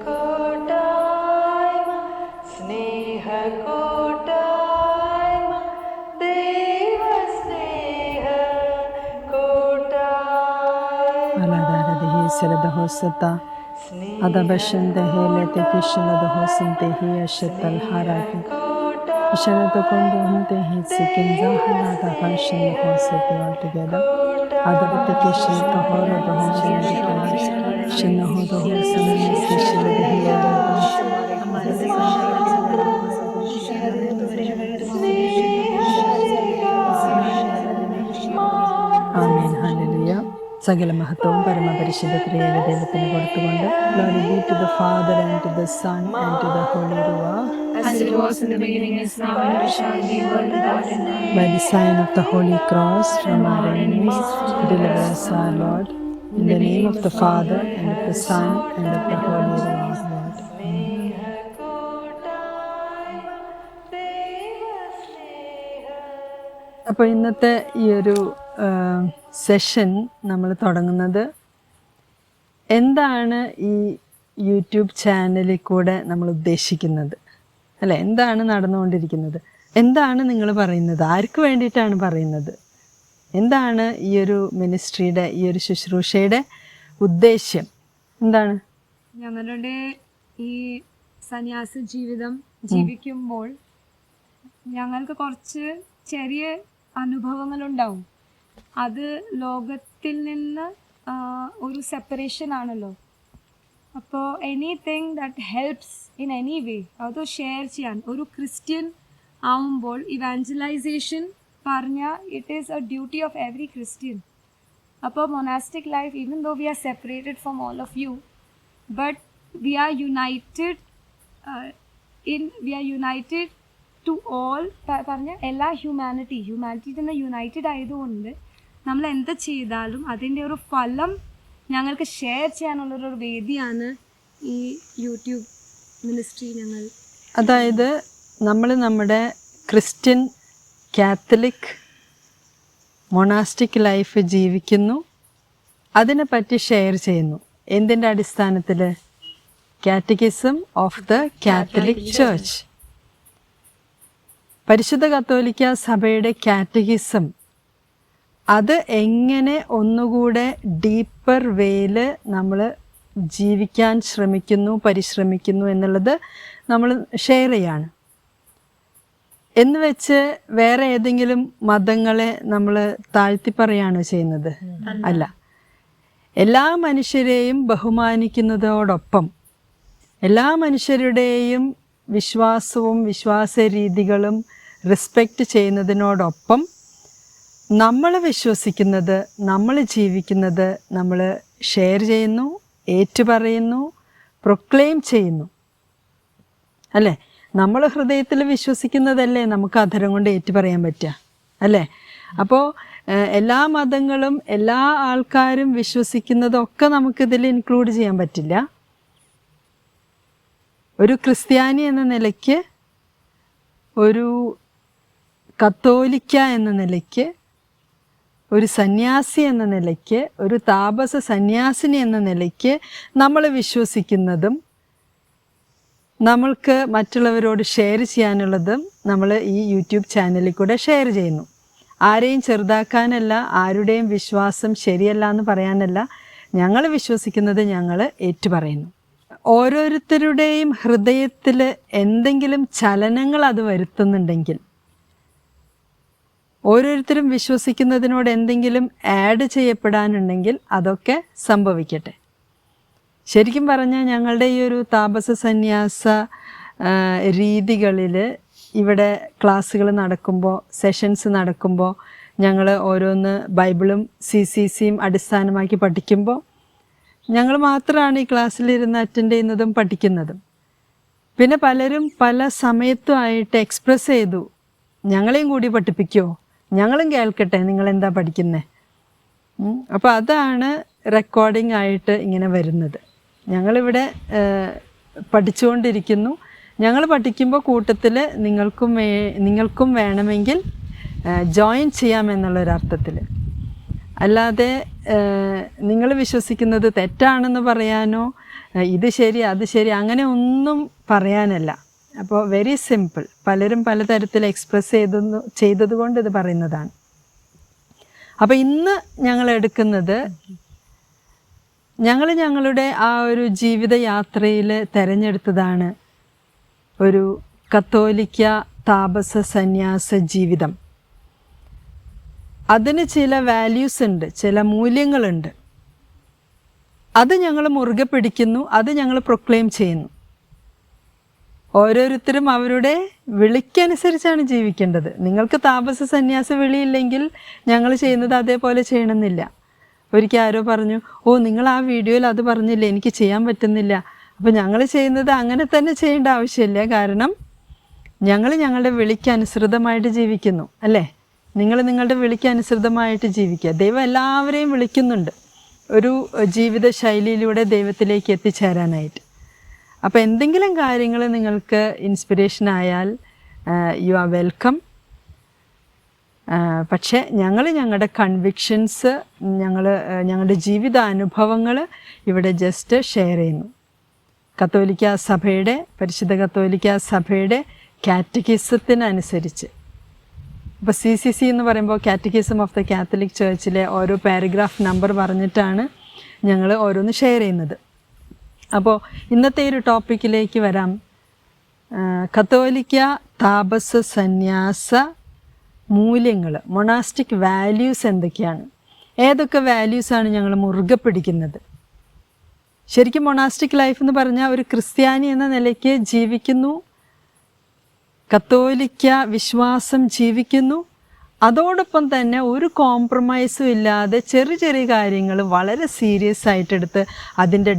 स्नेहकोटाय स्नेहकोटाय देव स्नेह कोटाय Aladaradihi siradahossata Adabashandahe letekishinadahosantehi ashatalharahi Ashanatakondohantehi sikinzahanadaharshandahosantehi altogether Adabatikishin Tahora Dohoshin Shinaho Dohosin Kishiladahi ആമേൻ ഹല്ലേലൂയ സകല മഹത്വവും പരമപരിശുദ്ധ ത്രിയേക ദൈവത്തിന് കൊടുത്തുകൊണ്ട് Glory be to the Father and to the Son and to the Holy Ruach as it was in the beginning, is now, and ever shall be, world without end. by the sign of the Holy Cross from our enemies deliver us our Lord in the name of the Father and of the Son and of the Holy Ghost. അപ്പോൾ ഇന്നത്തെ ഈ ഒരു session നമ്മൾ തുടങ്ങുന്നത് എന്താണ് ഈ YouTube ചാനലിൽ കൂടെ നമ്മൾ ഉദ്ദേശിക്കുന്നത് അല്ലെ എന്താണ് നടന്നുകൊണ്ടിരിക്കുന്നത്? എന്താണ് നിങ്ങൾ പറയുന്നത്? ആർക്ക് വേണ്ടിയിട്ടാണ് പറയുന്നത്? എന്താണ് ഈ ഒരു മിനിസ്ട്രിയുടെ ഈ ഒരു ശുശ്രൂഷയുടെ ഉദ്ദേശ്യം? എന്താണ്? ഞങ്ങളുടെ ഈ സന്യാസ ജീവിതം ജീവിക്കുമ്പോൾ ഞങ്ങൾക്ക് കുറച്ച് ചെറിയ അനുഭവങ്ങൾ ഉണ്ടാവും അത് ലോകത്തിൽ നിന്ന് ഒരു സെപ്പറേഷൻ ആണല്ലോ. അപ്പോൾ anything that helps in any way അത് ഷെയർ ചെയ്യാൻ. ഒരു ക്രിസ്ത്യൻ ആവുമ്പോൾ ഇവാഞ്ചലൈസേഷൻ പറഞ്ഞാൽ it is a duty of every Christian അപ്പോൾ monastic life even though we are separated from all of you but we are united in we are united to all പറഞ്ഞ എല്ലാ humanity humanity തന്നെ United ആയതുകൊണ്ട് നമ്മൾ എന്ത് ചെയ്താലും അതിന്റെ ഒരു ഫലം ഞങ്ങൾക്ക് ഷെയർ ചെയ്യാനുള്ളൊരു വേദിയാണ് ഈ യൂട്യൂബ് മിനിസ്ട്രി ഞങ്ങൾ. അതായത് നമ്മൾ നമ്മുടെ ക്രിസ്ത്യൻ കാത്തലിക് മൊണാസ്റ്റിക് ലൈഫ് ജീവിക്കുന്നു. അതിനെപ്പറ്റി ഷെയർ ചെയ്യുന്നു. എന്തിന്റെ അടിസ്ഥാനത്തിൽ catechism of the Catholic church പരിശുദ്ധ കത്തോലിക്ക സഭയുടെ കാറ്റഗിസം അത് എങ്ങനെ ഒന്നുകൂടെ ഡീപ്പർ വേയിൽ നമ്മൾ ജീവിക്കാൻ ശ്രമിക്കുന്നു പരിശ്രമിക്കുന്നു എന്നുള്ളത് നമ്മൾ ഷെയർ ചെയ്യാണ്. എന്ന് വെച്ച് വേറെ ഏതെങ്കിലും മതങ്ങളെ നമ്മൾ താഴ്ത്തി പറയുകയാണോ ചെയ്യുന്നത്. അല്ല. എല്ലാ മനുഷ്യരെയും ബഹുമാനിക്കുന്നതോടൊപ്പം എല്ലാ മനുഷ്യരുടെയും വിശ്വാസവും വിശ്വാസ രീതികളും റെസ്പെക്റ്റ് ചെയ്യുന്നതിനോടൊപ്പം നമ്മൾ വിശ്വസിക്കുന്നത് നമ്മൾ ജീവിക്കുന്നത് നമ്മൾ ഷെയർ ചെയ്യുന്നു ഏറ്റുപറയുന്നു പ്രൊക്ലെയിം ചെയ്യുന്നു. അല്ലേ? നമ്മൾ ഹൃദയത്തിൽ വിശ്വസിക്കുന്നതല്ലേ നമുക്ക് അധരം കൊണ്ട് ഏറ്റുപറയാൻ പറ്റുക? അല്ലേ? അപ്പോൾ എല്ലാ മതങ്ങളും എല്ലാ ആൾക്കാരും വിശ്വസിക്കുന്നതൊക്കെ നമുക്കിതിൽ ഇൻക്ലൂഡ് ചെയ്യാൻ പറ്റില്ല. ഒരു ക്രിസ്ത്യാനി എന്ന നിലയ്ക്ക് ഒരു കത്തോലിക്ക എന്ന നിലയ്ക്ക് ഒരു സന്യാസി എന്ന നിലയ്ക്ക് ഒരു താപസ സന്യാസിനി എന്ന നിലയ്ക്ക് നമ്മൾ വിശ്വസിക്കുന്നതും നമ്മൾക്ക് മറ്റുള്ളവരോട് ഷെയർ ചെയ്യാനുള്ളതും നമ്മൾ ഈ യൂട്യൂബ് ചാനലിൽ കൂടെ ഷെയർ ചെയ്യുന്നു. ആരെയും ചെറുതാക്കാനല്ല ആരുടെയും വിശ്വാസം ശരിയല്ല എന്ന് പറയാനല്ല ഞങ്ങൾ വിശ്വസിക്കുന്നത് ഞങ്ങൾ ഏറ്റുപറയുന്നു. ഓരോരുത്തരുടെയും ഹൃദയത്തിൽ എന്തെങ്കിലും ചലനങ്ങൾ അത് വരുത്തുന്നുണ്ടെങ്കിൽ ഓരോരുത്തരും വിശ്വസിക്കുന്നതിനോട് എന്തെങ്കിലും ആഡ് ചെയ്യപ്പെടാനുണ്ടെങ്കിൽ അതൊക്കെ സംഭവിക്കട്ടെ. ശരിക്കും പറഞ്ഞാൽ ഞങ്ങളുടെ ഈ ഒരു താപസ സന്യാസ രീതികളിൽ ഇവിടെ ക്ലാസ്സുകൾ നടക്കുമ്പോൾ സെഷൻസ് നടക്കുമ്പോൾ ഞങ്ങൾ ഓരോന്ന് ബൈബിളും സി സി സിയും അടിസ്ഥാനമാക്കി പഠിക്കുമ്പോൾ ഞങ്ങൾ മാത്രമാണ് ഈ ക്ലാസ്സിലിരുന്ന് അറ്റൻഡ് ചെയ്യുന്നതും പഠിക്കുന്നതും. പിന്നെ പലരും പല സമയത്തുമായിട്ട് എക്സ്പ്രസ് ചെയ്തു ഞങ്ങളെയും കൂടി പഠിപ്പിക്കുമോ ഞങ്ങളും കേൾക്കട്ടെ നിങ്ങൾ എന്താ പഠിക്കുന്നത് അപ്പോൾ അതാണ് റെക്കോർഡിംഗ് ആയിട്ട് ഇങ്ങനെ വരുന്നത്. ഞങ്ങളിവിടെ പഠിച്ചുകൊണ്ടിരിക്കുന്നു. ഞങ്ങൾ പഠിക്കുമ്പോൾ കൂട്ടത്തിൽ നിങ്ങൾക്കും നിങ്ങൾക്കും വേണമെങ്കിൽ ജോയിൻ ചെയ്യാമെന്നുള്ളൊരർത്ഥത്തിൽ അല്ലാതെ നിങ്ങൾ വിശ്വസിക്കുന്നത് തെറ്റാണെന്ന് പറയാനോ ഇത് ശരി അത് ശരി അങ്ങനെ ഒന്നും പറയാനല്ല. അപ്പോൾ വെരി സിമ്പിൾ പലരും പലതരത്തിൽ എക്സ്പ്രസ് ചെയ്തെന്ന് ചെയ്തതുകൊണ്ട് ഇത് പറയുന്നതാണ്. അപ്പോൾ ഇന്ന് ഞങ്ങൾ എടുക്കുന്നത് ഞങ്ങൾ ഞങ്ങളുടെ ആ ഒരു ജീവിത യാത്രയിൽ തിരഞ്ഞെടുത്തതാണ് ഒരു കത്തോലിക്ക താപസ സന്യാസ ജീവിതം. അതിന് ചില വാല്യൂസ് ഉണ്ട് ചില മൂല്യങ്ങളുണ്ട്. അത് ഞങ്ങൾ മുറുകെ പിടിക്കുന്നു അത് ഞങ്ങൾ പ്രൊക്ലെയിം ചെയ്യുന്നു. ഓരോരുത്തരും അവരുടെ വിളിക്കനുസരിച്ചാണ് ജീവിക്കേണ്ടത്. നിങ്ങൾക്ക് താപസ സന്യാസ വിളിയില്ലെങ്കിൽ ഞങ്ങൾ ചെയ്യുന്നത് അതേപോലെ ചെയ്യണമെന്നില്ല. ഒരിക്കൽ ആരോ പറഞ്ഞു ഓ നിങ്ങൾ ആ വീഡിയോയിൽ അത് പറഞ്ഞില്ല? എനിക്ക് ചെയ്യാൻ പറ്റുന്നില്ല. അപ്പോൾ ഞങ്ങൾ ചെയ്യുന്നത് അങ്ങനെ തന്നെ ചെയ്യേണ്ട ആവശ്യമില്ല. കാരണം ഞങ്ങൾ ഞങ്ങളുടെ വിളിക്കനുസൃതമായിട്ട് ജീവിക്കുന്നു അല്ലേ? നിങ്ങൾ നിങ്ങളുടെ വിളിക്കനുസൃതമായിട്ട് ജീവിക്കുക. ദൈവം എല്ലാവരെയും വിളിക്കുന്നുണ്ട്. ഒരു ജീവിത ശൈലിയിലൂടെ ദൈവത്തിലേക്ക് എത്തിച്ചേരാനായിട്ട്. അപ്പോൾ എന്തെങ്കിലും കാര്യങ്ങൾ നിങ്ങൾക്ക് ഇൻസ്പിറേഷൻ ആയാൽ യു ആർ വെൽക്കം പക്ഷേ ഞങ്ങൾ ഞങ്ങളുടെ കൺവിക്ഷൻസ് ഞങ്ങൾ ഞങ്ങളുടെ ജീവിതാനുഭവങ്ങൾ ഇവിടെ ജസ്റ്റ് ഷെയർ ചെയ്യുന്നു. കത്തോലിക്ക സഭയുടെ പരിശുദ്ധ കത്തോലിക്ക സഭയുടെ കാറ്റഗിസത്തിനനുസരിച്ച് ഇപ്പോൾ സി സി സി എന്ന് പറയുമ്പോൾ കാറ്റഗിസം ഓഫ് ദ കാത്തലിക് ചേർച്ചിലെ ഓരോ പാരഗ്രാഫ് നമ്പർ പറഞ്ഞിട്ടാണ് ഞങ്ങൾ ഓരോന്ന് ഷെയർ ചെയ്യുന്നത്. അപ്പോൾ ഇന്നത്തെ ഒരു ടോപ്പിക്കിലേക്ക് വരാം. കത്തോലിക്ക താപസ സന്യാസ മൂല്യങ്ങൾ മൊണാസ്റ്റിക് വാല്യൂസ് എന്തൊക്കെയാണ്? ഏതൊക്കെ വാല്യൂസാണ് ഞങ്ങൾ മുറുകെ പിടിക്കുന്നത്? ശരിക്കും മൊണാസ്റ്റിക് ലൈഫ് എന്ന് പറഞ്ഞാൽ ഒരു ക്രിസ്ത്യാനി എന്ന നിലയ്ക്ക് ജീവിക്കുന്നു കത്തോലിക്ക വിശ്വാസം ജീവിക്കുന്നു അതോടൊപ്പം തന്നെ ഒരു കോംപ്രമൈസും ഇല്ലാതെ ചെറിയ ചെറിയ കാര്യങ്ങൾ വളരെ സീരിയസ് ആയിട്ടെടുത്ത് അതിന്റെ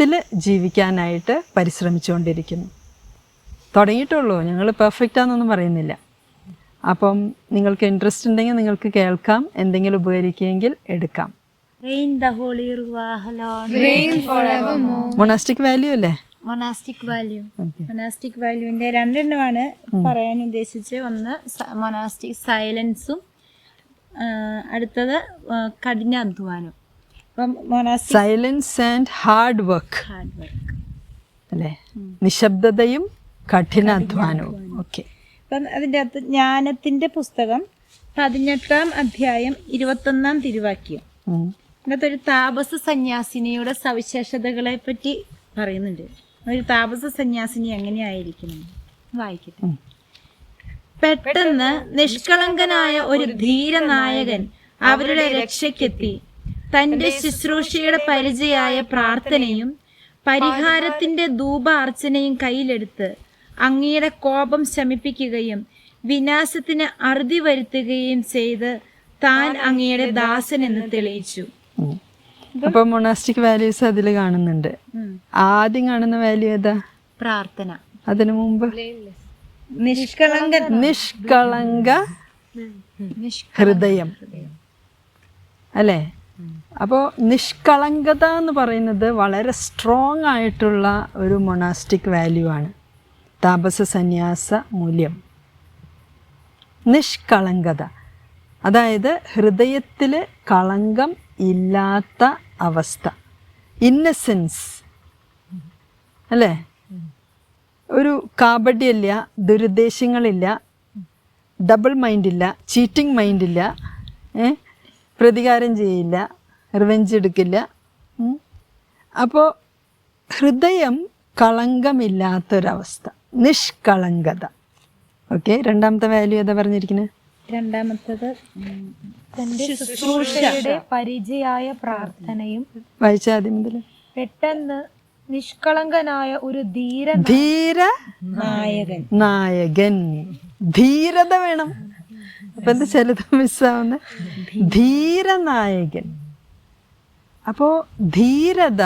ഡെപ്തിൽ ജീവിക്കാനായിട്ട് പരിശ്രമിച്ചുകൊണ്ടിരിക്കുന്നു. തുടങ്ങിയിട്ടുള്ളൂ. ഞങ്ങൾ പെർഫെക്റ്റ് ആണെന്നൊന്നും പറയുന്നില്ല. അപ്പം നിങ്ങൾക്ക് ഇൻട്രസ്റ്റ് ഉണ്ടെങ്കിൽ നിങ്ങൾക്ക് കേൾക്കാം. എന്തെങ്കിലും ഉപകരിക്കുമെങ്കിൽ എടുക്കാം. Rain the Holy Ruach, Lord. Monastic value അല്ലേ? മൊണാസ്റ്റിക് വാല്യൂ മൊണാസ്റ്റിക് വാല്യൂവിന്റെ രണ്ടെണ്ണമാണ് പറയാൻ ഉദ്ദേശിച്ച് ഒന്ന് മൊണാസ്റ്റിക് സൈലൻസും അടുത്തത് കഠിനാധ്വാനം. സൈലൻസ് ആൻഡ് ഹാർഡ് വർക്ക് അല്ലേ? നിശബ്ദതയും കഠിനാധ്വാനവും. ഓക്കെ അപ്പം അതിന്റെ അകത്ത് ജ്ഞാനത്തിന്റെ പുസ്തകം പതിനെട്ടാം അധ്യായം ഇരുപത്തൊന്നാം തിരുവാക്യം. ഇതിനകത്ത് ഒരു താപസ സന്യാസിനിയുടെ സവിശേഷതകളെ പറ്റി പറയുന്നുണ്ട്. ഒരു താപസ സന്യാസിനി എങ്ങനെയായിരിക്കണം? വായിക്കട്ടെ. പെട്ടെന്ന് നിഷ്കളങ്കനായ ഒരു ധീരനായകൻ അവരുടെ രക്ഷയ്ക്കെത്തി. തന്റെ ശുശ്രൂഷയുടെ പരിചയായ പ്രാർത്ഥനയും പരിഹാരത്തിന്റെ ധൂപാർച്ചനയും കയ്യിലെടുത്ത് അങ്ങയുടെ കോപം ശമിപ്പിക്കുകയും വിനാശത്തിന് അറുതി വരുത്തുകയും ചെയ്ത് താൻ അങ്ങയുടെ ദാസൻ എന്ന് തെളിയിച്ചു. അപ്പൊ മൊണാസ്റ്റിക് വാല്യൂസ് അതിൽ കാണുന്നുണ്ട്. ആദ്യം കാണുന്ന വാല്യൂ ഏതാ? പ്രാർത്ഥന. അതിനു മുമ്പ്? നിഷ്കളങ്ക നിഷ്കളങ്ക ഹൃദയം. അല്ലേ? അപ്പോൾ നിഷ്കളങ്കത എന്ന് പറയുന്നത് വളരെ സ്ട്രോങ് ആയിട്ടുള്ള ഒരു മൊണാസ്റ്റിക് വാല്യൂ ആണ്. താപസ സന്യാസ മൂല്യം. നിഷ്കളങ്കത. അതായത് ഹൃദയത്തിൽ കളങ്കം ഇല്ലാത്ത അവസ്ഥ. ഇന്നസെൻസ് അല്ലേ? ഒരു കാപട്യമില്ല ദുരുദ്ദേശങ്ങളില്ല ഡബിൾ മൈൻഡില്ല ചീറ്റിംഗ് മൈൻഡില്ല പ്രതികാരം ചെയ്യില്ല റിവെഞ്ച് എടുക്കില്ല. അപ്പോൾ ഹൃദയം കളങ്കമില്ലാത്തൊരവസ്ഥ. നിഷ്കളങ്കത. ഓക്കെ രണ്ടാമത്തെ വാല്യൂ ഏതാ പറഞ്ഞിരിക്കുന്നത് രണ്ടാമത്തത് തന്റെ ശുശ്രൂഷയുടെ പരിചയായ പ്രാർത്ഥനയും വായിച്ചാദ്യം മുതൽ പെട്ടെന്ന് നിഷ്കളങ്കനായ ഒരു ധീര ധീര നായകൻ. നായകൻ. ധീരത വേണം. അപ്പൊ എന്താ ചിലത് മിസ്സാവുന്ന ധീരനായകൻ അപ്പോ ധീരത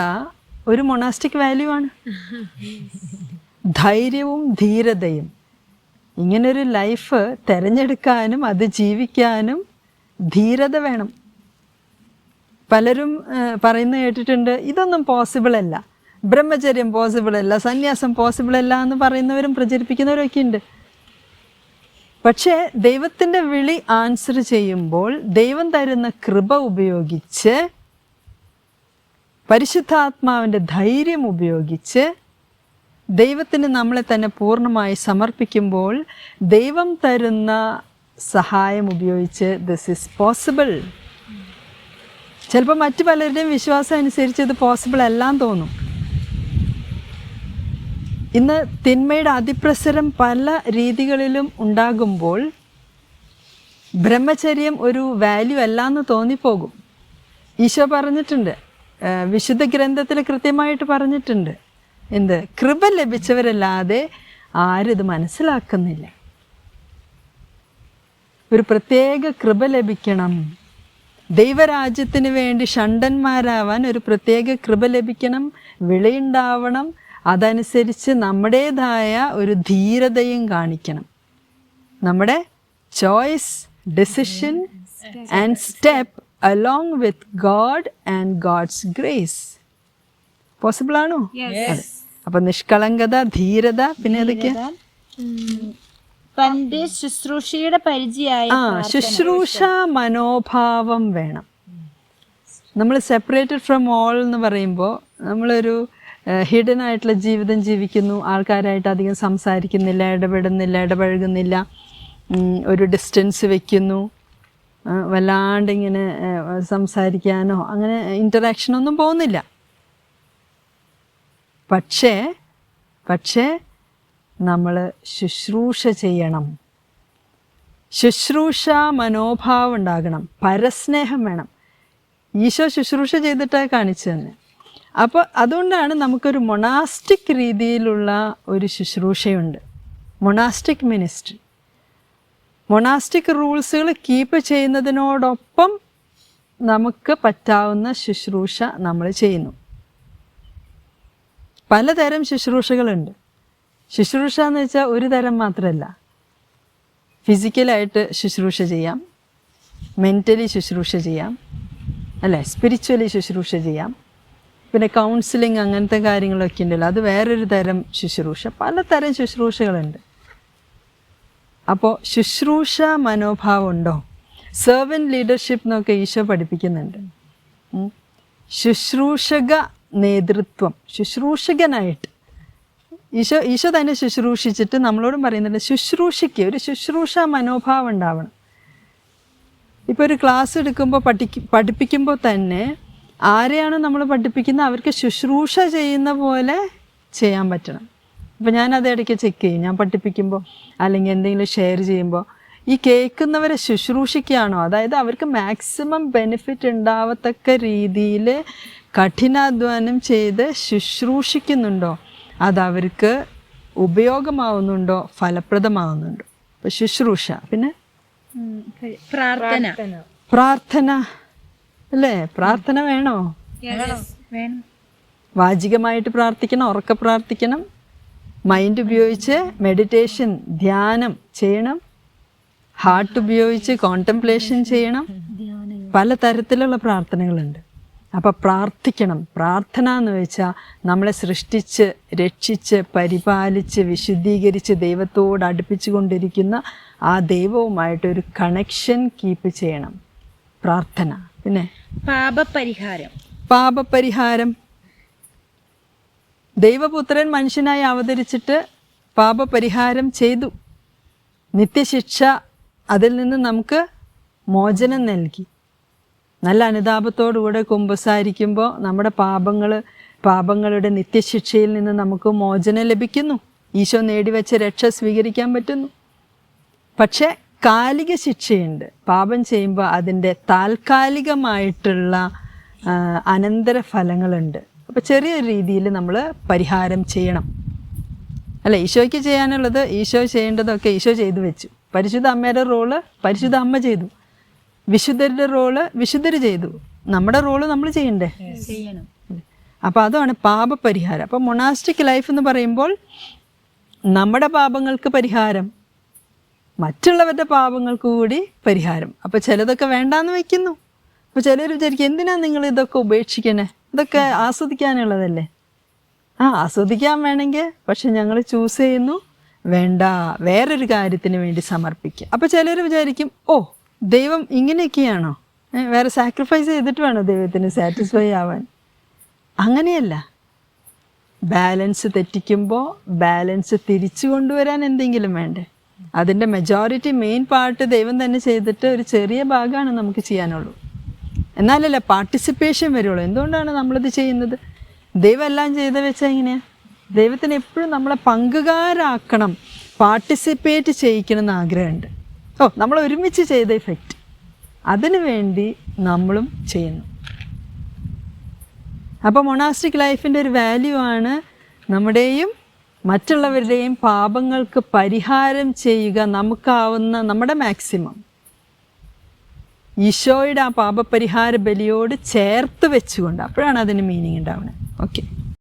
ഒരു മൊണാസ്റ്റിക് വാല്യൂ ആണ്. ധൈര്യവും ധീരതയും. ഇങ്ങനൊരു ലൈഫ് തിരഞ്ഞെടുക്കാനും അത് ജീവിക്കാനും ധീരത വേണം. പലരും പറയുന്ന കേട്ടിട്ടുണ്ട് ഇതൊന്നും പോസിബിൾ അല്ല. ബ്രഹ്മചര്യം പോസിബിൾ അല്ല സന്യാസം പോസിബിൾ അല്ല എന്ന് പറയുന്നവരും പ്രചരിപ്പിക്കുന്നവരും ഒക്കെ ഉണ്ട്. പക്ഷേ ദൈവത്തിന്റെ വിളി ആൻസർ ചെയ്യുമ്പോൾ ദൈവം തരുന്ന കൃപ ഉപയോഗിച്ച് പരിശുദ്ധാത്മാവിന്റെ ധൈര്യം ഉപയോഗിച്ച് ദൈവത്തിന് നമ്മളെ തന്നെ പൂർണമായി സമർപ്പിക്കുമ്പോൾ ദൈവം തരുന്ന സഹായം ഉപയോഗിച്ച് ദിസ് ഈസ് പോസിബിൾ ചിലപ്പോൾ മറ്റു പലരുടെയും വിശ്വാസം അനുസരിച്ച് ഇത് പോസിബിൾ അല്ലാന്ന് തോന്നും. ഇന്ന് തിന്മയുടെ അതിപ്രസരം പല രീതികളിലും ഉണ്ടാകുമ്പോൾ ബ്രഹ്മചര്യം ഒരു വാല്യൂ അല്ലാന്ന് തോന്നിപ്പോകും. ഈശോ പറഞ്ഞിട്ടുണ്ട് വിശുദ്ധ ഗ്രന്ഥത്തിൽ കൃത്യമായിട്ട് പറഞ്ഞിട്ടുണ്ട്. എന്ത്? കൃപ ലഭിച്ചവരല്ലാതെ ആരും ഇത് മനസ്സിലാക്കുന്നില്ല. ഒരു പ്രത്യേക കൃപ ലഭിക്കണം. ദൈവരാജ്യത്തിന് വേണ്ടി ഷണ്ടന്മാരാവാൻ ഒരു പ്രത്യേക കൃപ ലഭിക്കണം വിളയുണ്ടാവണം അതനുസരിച്ച് നമ്മുടേതായ ഒരു ധീരതയും കാണിക്കണം. നമ്മുടെ choice decision and step along with God and God's grace possible ആണോ? അപ്പൊ നിഷ്കളങ്കത ധീരത പിന്നെ ഏതൊക്കെയാ? തന്റെ ശുശ്രൂഷയുടെ പരിചയായ ആ ശുശ്രൂഷ മനോഭാവം വേണം. നമ്മൾ സെപ്പറേറ്റഡ് ഫ്രം ഓൾ എന്ന് പറയുമ്പോൾ നമ്മളൊരു ഹിഡൻ ആയിട്ടുള്ള ജീവിതം ജീവിക്കുന്നു. ആൾക്കാരായിട്ട് അധികം സംസാരിക്കുന്നില്ല ഇടപെടുന്നില്ല ഇടപഴകുന്നില്ല. ഒരു ഡിസ്റ്റൻസ് വെക്കുന്നു. വല്ലാണ്ട് ഇങ്ങനെ സംസാരിക്കാനോ അങ്ങനെ ഇന്ററാക്ഷനൊന്നും പോകുന്നില്ല. പക്ഷേ പക്ഷേ നമ്മൾ ശുശ്രൂഷ ചെയ്യണം. ശുശ്രൂഷ മനോഭാവം ഉണ്ടാകണം. പരസ്നേഹം വേണം. ഈശോ ശുശ്രൂഷ ചെയ്തിട്ടാണ് കാണിച്ചു തന്നെ. അപ്പോൾ അതുകൊണ്ടാണ് നമുക്കൊരു മൊണാസ്റ്റിക് രീതിയിലുള്ള ഒരു ശുശ്രൂഷയുണ്ട്. മൊണാസ്റ്റിക് മിനിസ്ട്രി മൊണാസ്റ്റിക് റൂൾസുകൾ കീപ്പ് ചെയ്യുന്നതിനോടൊപ്പം നമുക്ക് പറ്റാവുന്ന ശുശ്രൂഷ നമ്മൾ ചെയ്യുന്നു. പലതരം ശുശ്രൂഷകളുണ്ട്. ശുശ്രൂഷ എന്ന് വെച്ചാൽ ഒരു തരം മാത്രമല്ല. ഫിസിക്കലായിട്ട് ശുശ്രൂഷ ചെയ്യാം. മെന്റലി ശുശ്രൂഷ ചെയ്യാം. അല്ലേ? സ്പിരിച്വലി ശുശ്രൂഷ ചെയ്യാം. പിന്നെ കൗൺസിലിംഗ് അങ്ങനത്തെ കാര്യങ്ങളൊക്കെ ഉണ്ടല്ലോ. അത് വേറൊരു തരം ശുശ്രൂഷ. പലതരം ശുശ്രൂഷകളുണ്ട്. അപ്പോൾ ശുശ്രൂഷ മനോഭാവം ഉണ്ടോ? സെർവൻ ലീഡർഷിപ്പ് എന്നൊക്കെ ഈശോ പഠിപ്പിക്കുന്നുണ്ട്. ശുശ്രൂഷക നേതൃത്വം. ശുശ്രൂഷകനായിട്ട്. ഈശോ ഈശോ തന്നെ ശുശ്രൂഷിച്ചിട്ട് നമ്മളോടും പറയുന്നുണ്ട് ശുശ്രൂഷയ്ക്ക് ഒരു ശുശ്രൂഷ മനോഭാവം ഉണ്ടാവണം. ഇപ്പോൾ ഒരു ക്ലാസ് എടുക്കുമ്പോൾ പഠിക്ക് പഠിപ്പിക്കുമ്പോൾ തന്നെ ആരെയാണ് നമ്മൾ പഠിപ്പിക്കുന്നത്? അവർക്ക് ശുശ്രൂഷ ചെയ്യുന്ന പോലെ ചെയ്യാൻ പറ്റണം. അപ്പോൾ ഞാനത് ഇടയ്ക്ക് ചെക്ക് ചെയ്യും. ഞാൻ പഠിപ്പിക്കുമ്പോൾ അല്ലെങ്കിൽ എന്തെങ്കിലും ഷെയർ ചെയ്യുമ്പോൾ ഈ കേൾക്കുന്നവരെ ശുശ്രൂഷിക്കുകയാണോ? അതായത് അവർക്ക് മാക്സിമം ബെനിഫിറ്റ് ഉണ്ടാവത്തക്ക രീതിയിൽ കഠിനാധ്വാനം ചെയ്ത് ശുശ്രൂഷിക്കുന്നുണ്ടോ? അതവർക്ക് ഉപയോഗമാവുന്നുണ്ടോ? ഫലപ്രദമാവുന്നുണ്ടോ? അപ്പോൾ ശുശ്രൂഷ. പിന്നെ? പ്രാർത്ഥന. പ്രാർത്ഥന. അല്ലേ? പ്രാർത്ഥന വേണോ. വേണം. വാചികമായിട്ട് പ്രാർത്ഥിക്കണം ഉറക്കെ പ്രാർത്ഥിക്കണം. മൈൻഡ് ഉപയോഗിച്ച് മെഡിറ്റേഷൻ ധ്യാനം ചെയ്യണം. ഹാർട്ട് ഉപയോഗിച്ച് കോണ്ടംപ്ലേഷൻ ചെയ്യണം. പല തരത്തിലുള്ള പ്രാർത്ഥനകളുണ്ട്. അപ്പോൾ പ്രാർത്ഥിക്കണം. പ്രാർത്ഥന എന്ന് വെച്ചാൽ നമ്മളെ സൃഷ്ടിച്ച് രക്ഷിച്ച് പരിപാലിച്ച് വിശുദ്ധീകരിച്ച് ദൈവത്തോട് അടുപ്പിച്ചു കൊണ്ടിരിക്കുന്ന ആ ദൈവവുമായിട്ടൊരു കണക്ഷൻ കീപ്പ് ചെയ്യണം. പ്രാർത്ഥന. പിന്നെ? പാപപരിഹാരം. പാപപരിഹാരം. ദൈവപുത്രൻ മനുഷ്യനായി അവതരിച്ചിട്ട് പാപപരിഹാരം ചെയ്തു. നിത്യശിക്ഷ അതിൽ നിന്ന് നമുക്ക് മോചനം നൽകി. നല്ല അനുതാപത്തോടുകൂടെ കുമ്പസാരിക്കുമ്പോൾ നമ്മുടെ പാപങ്ങൾ പാപങ്ങളുടെ നിത്യശിക്ഷയിൽ നിന്ന് നമുക്ക് മോചനം ലഭിക്കുന്നു. ഈശോ നേടിവെച്ച രക്ഷ സ്വീകരിക്കാൻ പറ്റുന്നു. പക്ഷേ കാലിക ശിക്ഷയുണ്ട്. പാപം ചെയ്യുമ്പോൾ അതിന്റെ താൽക്കാലികമായിട്ടുള്ള അനന്തര അനന്തരഫലങ്ങളുണ്ട്. അപ്പോൾ ചെറിയൊരു രീതിയിൽ നമ്മൾ പരിഹാരം ചെയ്യണം. അല്ല ഈശോയ്ക്ക് ചെയ്യാനുള്ളത് ഈശോ ചെയ്യേണ്ടതൊക്കെ ഈശോ ചെയ്തു വെച്ചു. പരിശുദ്ധ അമ്മയുടെ റോൾ പരിശുദ്ധ അമ്മ ചെയ്തു. വിശുദ്ധരുടെ റോൾ വിശുദ്ധർ ചെയ്തു. നമ്മുടെ റോൾ നമ്മൾ ചെയ്യണ്ടേ? ചെയ്യണം. അപ്പോൾ അതാണ് പാപപരിഹാരം. അപ്പോൾ മൊണാസ്റ്റിക് ലൈഫ് എന്ന് പറയുമ്പോൾ നമ്മുടെ പാപങ്ങൾക്ക് പരിഹാരം മറ്റുള്ളവരുടെ പാപങ്ങൾക്ക് കൂടി പരിഹാരം. അപ്പോൾ ചിലതൊക്കെ വേണ്ടാന്ന് വെക്കുന്നു അപ്പോൾ ചിലർ വിചാരിക്കും എന്തിനാണ് നിങ്ങൾ ഇതൊക്കെ ഉപേക്ഷിക്കണേ? ഇതൊക്കെ ആസ്വദിക്കാനുള്ളതല്ലേ? ആ ആസ്വദിക്കാൻ വേണമെങ്കിൽ പക്ഷെ ഞങ്ങൾ ചൂസ് ചെയ്യുന്നു. വേണ്ട വേറൊരു കാര്യത്തിന് വേണ്ടി സമർപ്പിക്കുക. അപ്പോൾ ചിലർ വിചാരിക്കും ഓ ദൈവം ഇങ്ങനെയൊക്കെയാണോ? വേറെ സാക്രിഫൈസ് ചെയ്തിട്ട് വേണോ ദൈവത്തിന് സാറ്റിസ്ഫൈ ആവാൻ? അങ്ങനെയല്ല. ബാലൻസ് തെറ്റിക്കുമ്പോൾ ബാലൻസ് തിരിച്ചു കൊണ്ടുവരാൻ എന്തെങ്കിലും വേണ്ടേ? അതിന്റെ മെജോറിറ്റി മെയിൻ പാർട്ട് ദൈവം തന്നെ ചെയ്തിട്ട് ഒരു ചെറിയ ഭാഗമാണ് നമുക്ക് ചെയ്യാനുള്ളൂ. എന്നാലല്ലേ പാർട്ടിസിപ്പേഷൻ വരുള്ളൂ. എന്തുകൊണ്ടാണ് നമ്മളിത് ചെയ്യുന്നത്? ദൈവം എല്ലാം ചെയ്ത് വെച്ചാൽ എങ്ങനെയാണ് ദൈവത്തിന് എപ്പോഴും നമ്മളെ പങ്കുകാരാക്കണം പാർട്ടിസിപ്പേറ്റ് ചെയ്യിക്കണം എന്ന് ആഗ്രഹമുണ്ട്. ഓ നമ്മൾ ഒരുമിച്ച് ചെയ്ത ഇഫക്റ്റ് അതിനു വേണ്ടി നമ്മളും ചെയ്യുന്നു. അപ്പോൾ മൊണാസ്റ്റിക് ലൈഫിന്റെ ഒരു വാല്യൂ ആണ് നമ്മുടെയും മറ്റുള്ളവരുടെയും പാപങ്ങൾക്ക് പരിഹാരം ചെയ്യുക നമുക്കാവുന്ന നമ്മുടെ മാക്സിമം ഈശോയുടെ ആ പാപപരിഹാര ബലിയോട് ചേർത്ത് വെച്ചുകൊണ്ട് അപ്പോഴാണ് അതിന് മീനിങ് ഉണ്ടാവുന്നത്. ഓക്കെ